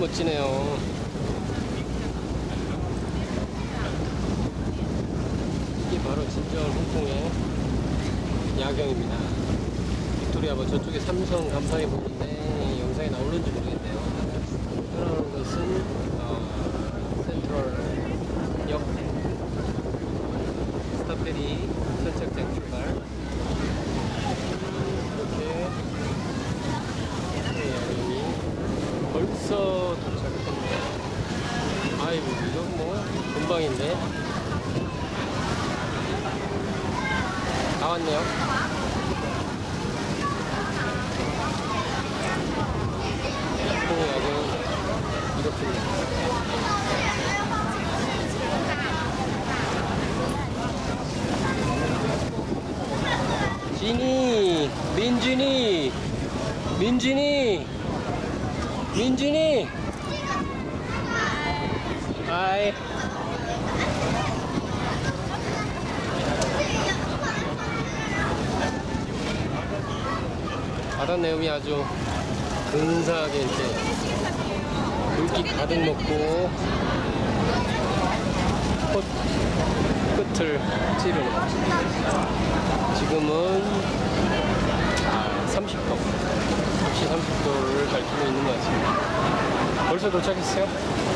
멋지네요. 이게 바로 진정 홍콩의 야경입니다. 빅토리아 뭐 저쪽에 삼성 간판이 보이는데 영상에 나오는지 모르겠네요. 흐르는 것은 어, 센트럴역 스타페리 선착장 출발. 야경이 벌써. 아이고 이건 뭐 금방인데. 다 왔네요. 홍콩 야경 이렇게 지니 민준이 민준이 민준이 하이 바다 내음이 아주 근사하게 이제 물기 가득 먹고 꽃 끝을 찌르는 지금은 아, 30도 혹시 30도를 밝히고 있는 것 같습니다 벌써 도착했어요?